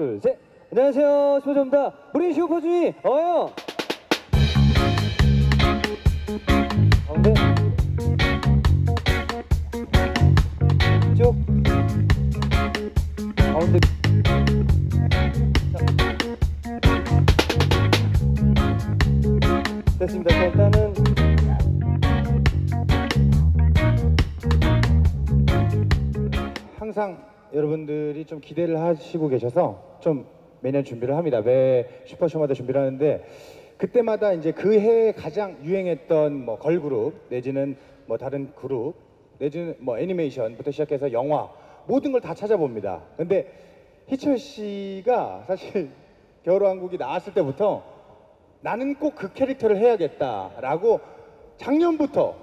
둘, 셋. 안녕하세요. 슈퍼주입니다. 우리 슈퍼주의 어요. 가운데. 쭉. 가운데. 자. 됐습니다. 자, 일단은 항상 여러분들이 좀 기대를 하시고 계셔서 좀 매년 준비를 합니다. 매 슈퍼쇼마다 준비를 하는데 그때마다 이제 그 해에 가장 유행했던 뭐 걸그룹 내지는 뭐 다른 그룹 내지는 뭐 애니메이션부터 시작해서 영화 모든 걸 다 찾아봅니다. 근데 희철 씨가 사실 겨울왕국이 나왔을 때부터 나는 꼭 그 캐릭터를 해야겠다라고 작년부터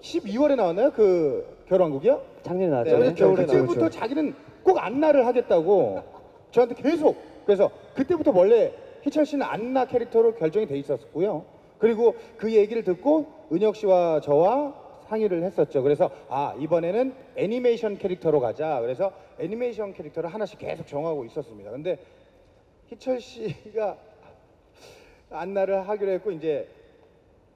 12월에 나왔나요? 그 겨울왕국이요? 작년에 나왔죠. 네, 그래서 겨울에 그때부터. 자기는 꼭 안나를 하겠다고 저한테 계속 그래서 그때부터 원래 희철 씨는 안나 캐릭터로 결정이 돼 있었고요. 그리고 그 얘기를 듣고 은혁 씨와 저와 상의를 했었죠. 그래서 아 이번에는 애니메이션 캐릭터로 가자. 그래서 애니메이션 캐릭터를 하나씩 계속 정하고 있었습니다. 근데 희철 씨가 안나를 하기로 했고 이제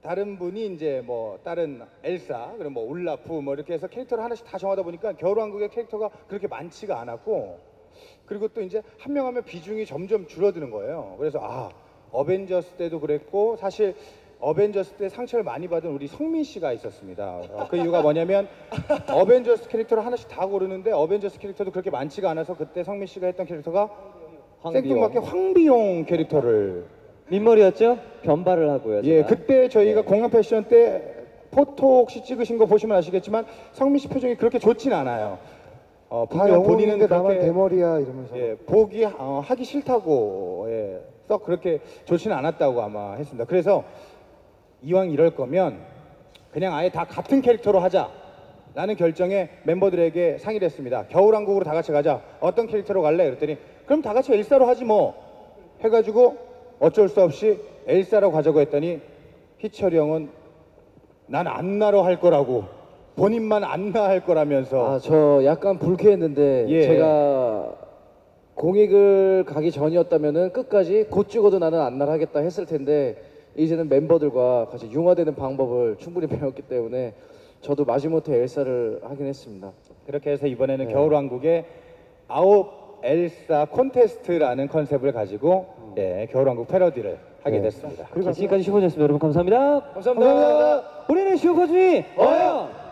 다른 분이 이제 뭐 다른 엘사 그리고 뭐 울라프 뭐 이렇게 해서 캐릭터를 하나씩 다 정하다 보니까 겨울왕국의 캐릭터가 그렇게 많지가 않았고 그리고 또 이제 한 명 하면 비중이 점점 줄어드는 거예요. 그래서 아 어벤져스 때도 그랬고 사실 어벤져스 때 상처를 많이 받은 우리 성민 씨가 있었습니다. 어, 그 이유가 뭐냐면 어벤져스 캐릭터를 하나씩 다 고르는데 어벤져스 캐릭터도 그렇게 많지가 않아서 그때 성민 씨가 했던 캐릭터가 생뚱맞게 황비용 캐릭터를 민머리였죠? 변발을 하고요. 예, 제가. 그때 저희가 공연 패션 때 포토 혹시 찍으신 거 보시면 아시겠지만 성민 씨 표정이 그렇게 좋진 않아요. 어, 다 분명 영웅인데 나만 그렇게 대머리야 이러면서 예, 보기 어, 하기 싫다고 예, 썩 그렇게 좋지는 않았다고 아마 했습니다. 그래서 이왕 이럴 거면 그냥 아예 다 같은 캐릭터로 하자라는 결정에 멤버들에게 상의를 했습니다. 겨울왕국으로 다 같이 가자. 어떤 캐릭터로 갈래? 그랬더니 그럼 다 같이 엘사로 하지 뭐 해가지고 어쩔 수 없이 엘사로 가자고 했더니 희철이 형은 난 안나로 할 거라고 본인만 안나 할 거라면서 아, 저 약간 불쾌했는데 예. 제가 공익을 가기 전이었다면은 끝까지 곧 죽어도 나는 안날 하겠다 했을 텐데 이제는 멤버들과 같이 융화되는 방법을 충분히 배웠기 때문에 저도 마지못해 엘사를 하긴 했습니다. 그렇게 해서 이번에는 네. 겨울왕국의 아홉 엘사 콘테스트라는 컨셉을 가지고 예, 겨울왕국 패러디를 하게 됐습니다. 자, 지금까지 슈퍼주였습니다. 여러분 감사합니다. 감사합니다. 우리는 슈퍼주의 어요.